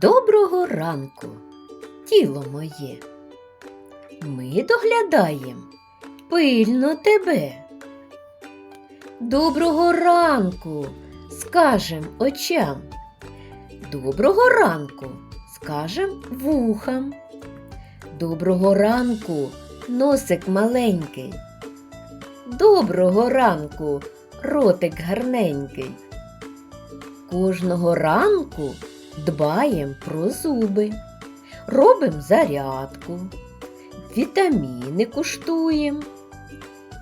Доброго ранку, тіло моє. Ми доглядаєм пильно тебе. Доброго ранку, скажем очам. Доброго ранку, скажем вухам. Доброго ранку, носик маленький. Доброго ранку, ротик гарненький. Кожного ранку дбаєм про зуби, робим зарядку, вітаміни куштуєм.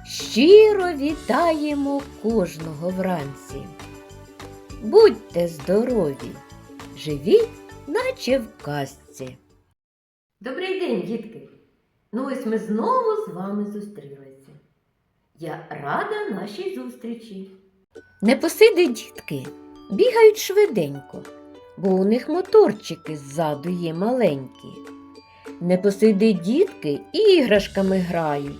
Щиро вітаємо кожного вранці. Будьте здорові, живіть, наче в казці. Добрий день, дітки! Ну ось ми знову з вами зустрілися. Я рада нашій зустрічі. Непосиди дітки бігають швиденько, бо у них моторчики ззаду є маленькі. Непосиди дітки іграшками грають,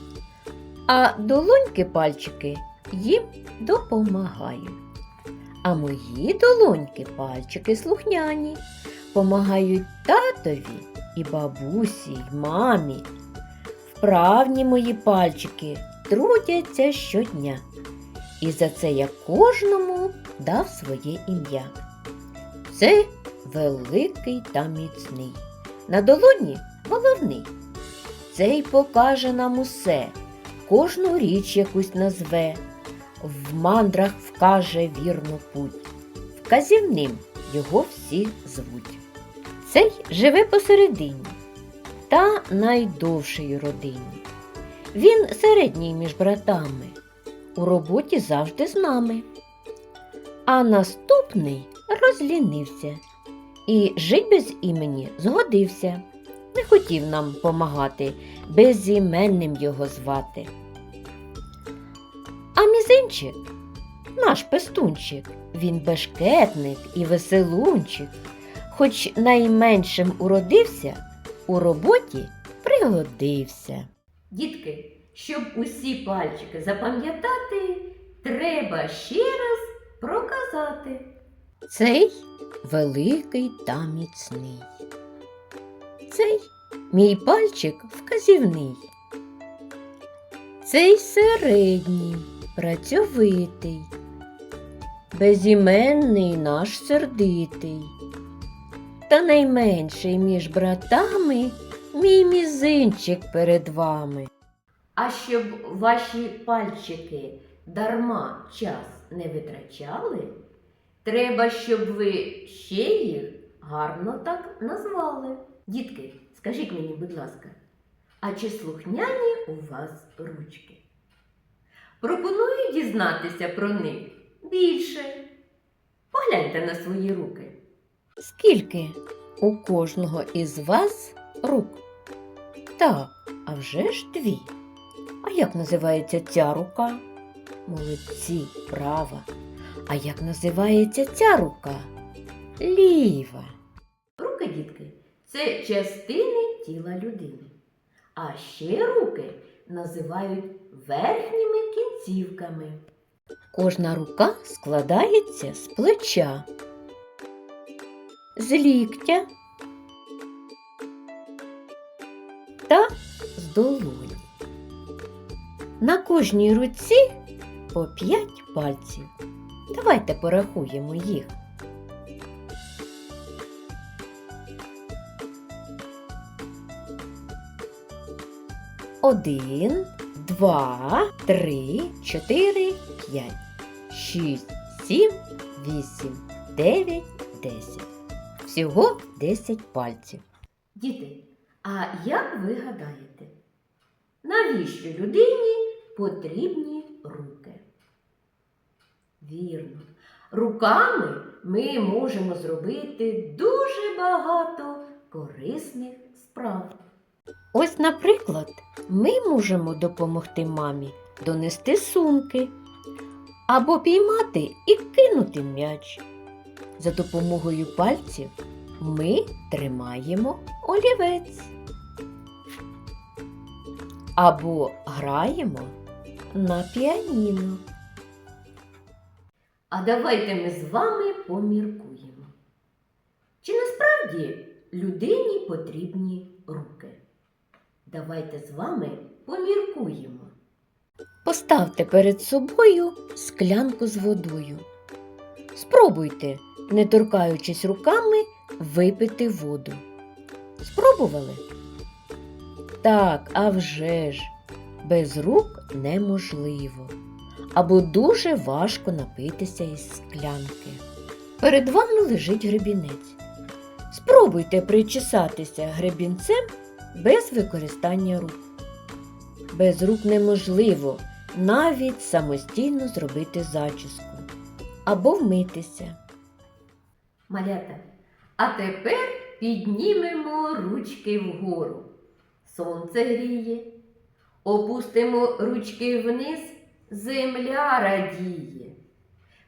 а долоньки пальчики їм допомагають. А мої долоньки пальчики слухняні, помагають татові і бабусі, й мамі. Вправні мої пальчики трудяться щодня. І за це я кожному дав своє ім'я. Це великий та міцний. На долоні головний. Цей покаже нам усе, кожну річ якусь назве, в мандрах вкаже вірну путь. Вказівним його всі звуть. Цей живе посередині та найдовшої родині. Він середній між братами, у роботі завжди з нами. А наступний розлінився і жить без імені згодився. Не хотів нам помагати, безіменним його звати. А мізинчик, наш пестунчик, він бешкетник і веселунчик, хоч найменшим уродився, у роботі пригодився. Дітки, щоб усі пальчики запам'ятати, треба ще раз проказати. Цей великий та міцний. Цей мій пальчик вказівний. Цей середній, працьовитий, безіменний наш сердитий. Та найменший між братами мій мізинчик перед вами. А щоб ваші пальчики дарма час не витрачали, треба, щоб ви ще їх гарно так назвали. Дітки, скажіть мені, будь ласка, а чи слухняні у вас ручки? Пропоную дізнатися про них більше. Погляньте на свої руки. Скільки у кожного із вас рук? Так, а вже ж дві. А як називається ця рука? Молодці, права. А як називається ця рука? Ліва. Руки, дітки, це частини тіла людини. А ще руки називають верхніми кінцівками. Кожна рука складається з плеча, з ліктя та з долоні. На кожній руці по п'ять пальців. Давайте порахуємо їх. Один, два, три, чотири, п'ять, шість, сім, вісім, дев'ять, десять. Всього десять пальців. Діти, а як ви гадаєте, навіщо людині потрібні? Вірно, руками ми можемо зробити дуже багато корисних справ. Ось, наприклад, ми можемо допомогти мамі донести сумки або піймати і кинути м'яч. За допомогою пальців ми тримаємо олівець або граємо на піаніно. А давайте ми з вами поміркуємо. Чи насправді людині потрібні руки? Давайте з вами поміркуємо. Поставте перед собою склянку з водою. Спробуйте, не торкаючись руками, випити воду. Спробували? Так, а вже ж, без рук неможливо. Або дуже важко напитися із склянки. Перед вами лежить гребінець. Спробуйте причесатися гребінцем без використання рук. Без рук неможливо навіть самостійно зробити зачіску або вмитися. Малята, а тепер піднімемо ручки вгору. Сонце гріє. Опустимо ручки вниз, земля радіє.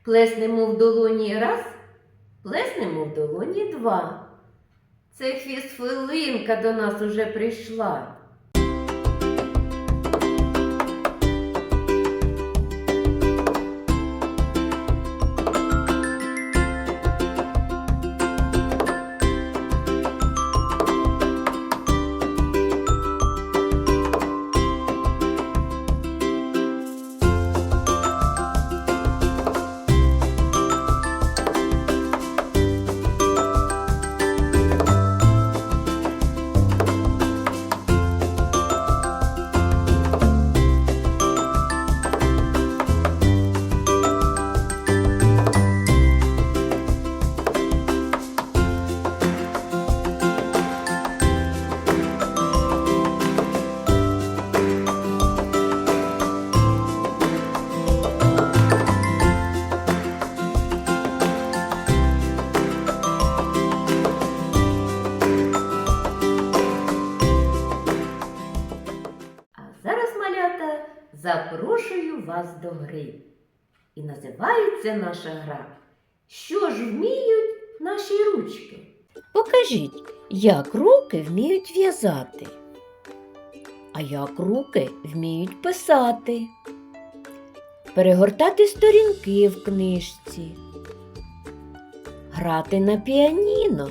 Плеснемо в долоні раз, плеснемо в долоні два. Це хвістфилинка до нас уже прийшла. Вас до гри. І називається наша гра. Що ж вміють наші ручки? Покажіть, як руки вміють в'язати. А як руки вміють писати, перегортати сторінки в книжці, грати на піаніно,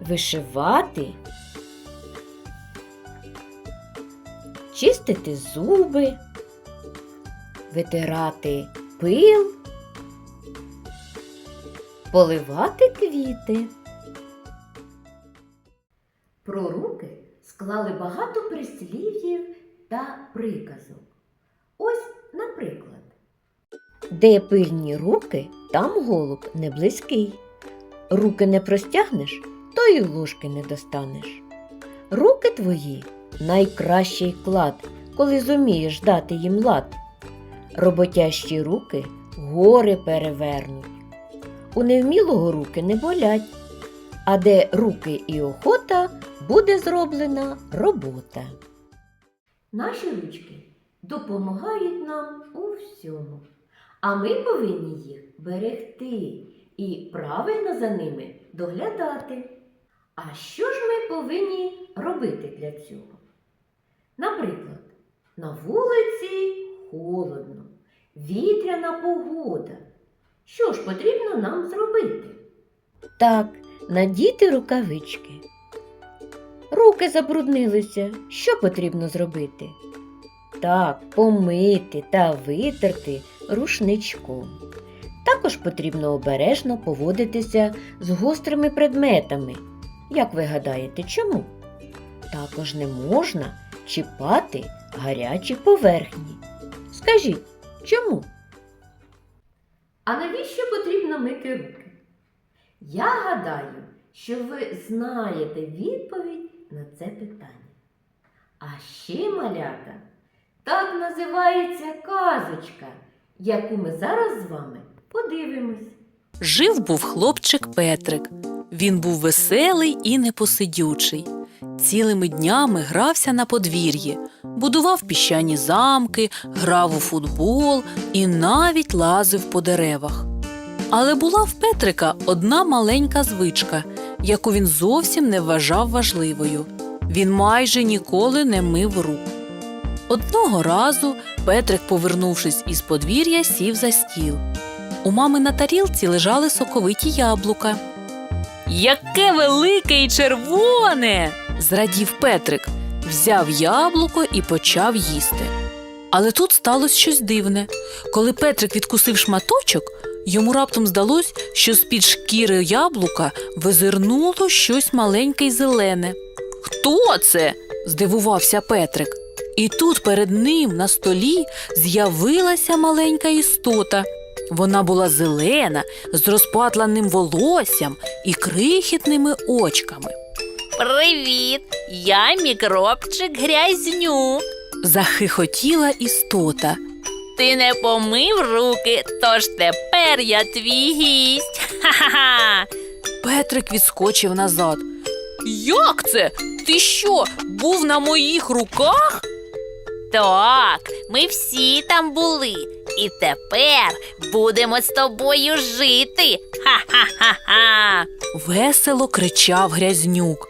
вишивати чистити зуби, витирати пил, поливати квіти. Про руки склали багато прислів'їв та приказок. Ось, наприклад, де пильні руки, там голуб не близький. Руки не простягнеш, то й ложки не достанеш. Руки твої найкращий клад, коли зумієш дати їм лад. Роботящі руки гори перевернуть. У невмілого руки не болять, а де руки і охота, буде зроблена робота. Наші ручки допомагають нам у всьому, а ми повинні їх берегти і правильно за ними доглядати. А що ж ми повинні робити для цього? Наприклад, на вулиці холодно, вітряна погода. Що ж потрібно нам зробити? Так, надіти рукавички. Руки забруднилися. Що потрібно зробити? Так, помити та витерти рушничком. Також потрібно обережно поводитися з гострими предметами. Як ви гадаєте, чому? Також не можна чіпати гарячі поверхні. Скажіть, чому? А навіщо потрібно мити руки? Я гадаю, що ви знаєте відповідь на це питання. А ще малята, так називається казочка, яку ми зараз з вами подивимось. Жив був хлопчик Петрик. Він був веселий і непосидючий. Цілими днями грався на подвір'ї, будував піщані замки, грав у футбол і навіть лазив по деревах. Але була в Петрика одна маленька звичка, яку він зовсім не вважав важливою. Він майже ніколи не мив рук. Одного разу Петрик, повернувшись із подвір'я, сів за стіл. У мами на тарілці лежали соковиті яблука. Яке велике і червоне! Зрадів Петрик, взяв яблуко і почав їсти. Але тут сталося щось дивне. Коли Петрик відкусив шматочок, йому раптом здалось, що з-під шкіри яблука визирнуло щось маленьке й зелене. Хто це? здивувався Петрик. І тут перед ним на столі з'явилася маленька істота. Вона була зелена, з розпатланим волоссям і крихітними очками. Привіт! Я мікробчик грязнюк. Захихотіла істота. Ти не помив руки, тож тепер я твій гість. Ха-ха-ха! Петрик відскочив назад. Як це? Ти що, був на моїх руках? Так, ми всі там були. І тепер будемо з тобою жити. Ха-ха-ха-ха! Весело кричав грязнюк.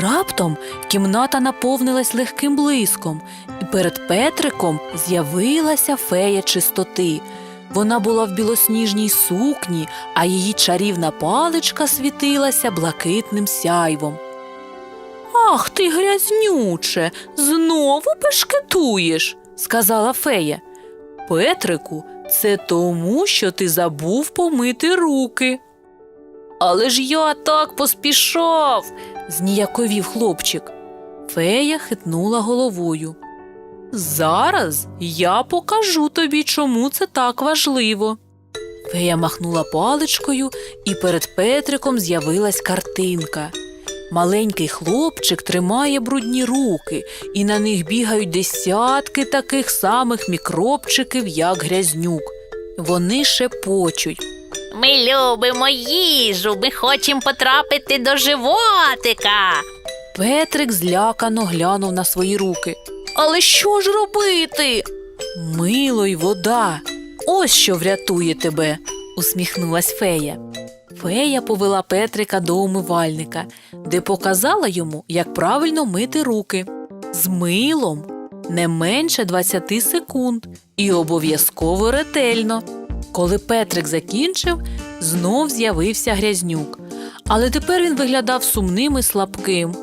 Раптом кімната наповнилась легким блиском, і перед Петриком з'явилася фея чистоти. Вона була в білосніжній сукні, а її чарівна паличка світилася блакитним сяйвом. Ах ти, грязнюче, знову бешкетуєш, сказала фея. Петрику, це тому, що ти забув помити руки. Але ж я так поспішав, зніяковів хлопчик. Фея хитнула головою. Зараз я покажу тобі, чому це так важливо. Фея махнула паличкою, і перед Петриком з'явилась картинка. Маленький хлопчик тримає брудні руки, і на них бігають десятки таких самих мікробчиків, як грязнюк. Вони шепочуть. Ми любимо їжу, ми хочемо потрапити до животика. Петрик злякано глянув на свої руки. Але що ж робити? Мило й вода. Ось що врятує тебе, усміхнулась фея. Фея повела Петрика до умивальника, де показала йому, як правильно мити руки. З милом не менше 20 секунд і обов'язково ретельно. Коли Петрик закінчив, знов з'явився грязнюк. Але тепер він виглядав сумним і слабким.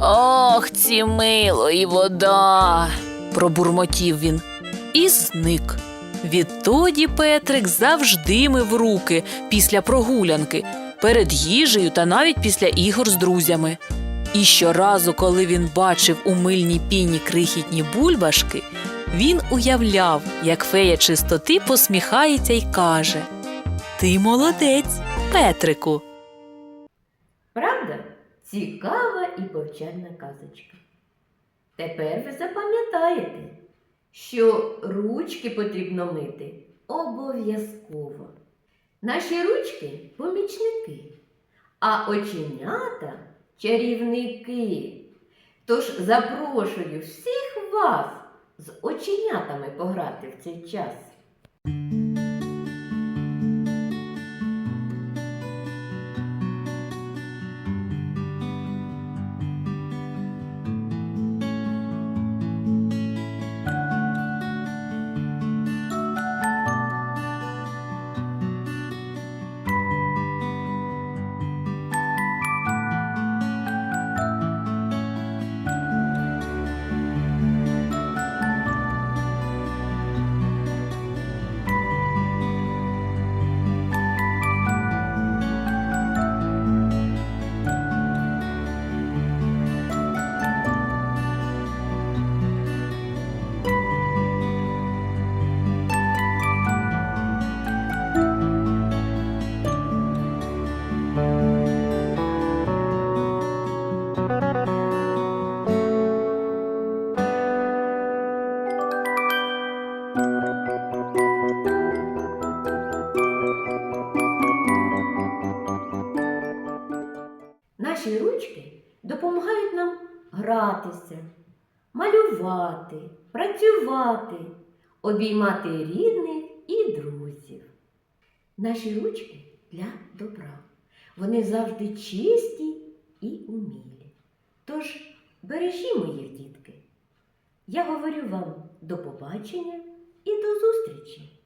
Ох, ці мило і вода. пробурмотів він і зник. Відтоді Петрик завжди мив руки після прогулянки, перед їжею та навіть після ігор з друзями. І щоразу, коли він бачив у мильній піні крихітні бульбашки, він уявляв, як фея чистоти посміхається й каже: Ти молодець, Петрику. Правда? Цікава і повчальна казочка. Тепер ви запам'ятаєте, що ручки потрібно мити обов'язково. Наші ручки помічники, а оченята чарівники. Тож запрошую всіх вас з оченятами пограти в цей час. Наші ручки допомагають нам гратися, малювати, працювати, обіймати рідних і друзів. Наші ручки для добра. Вони завжди чисті і умілі. Тож бережімо їх, дітки. Я говорю вам до побачення і до зустрічі!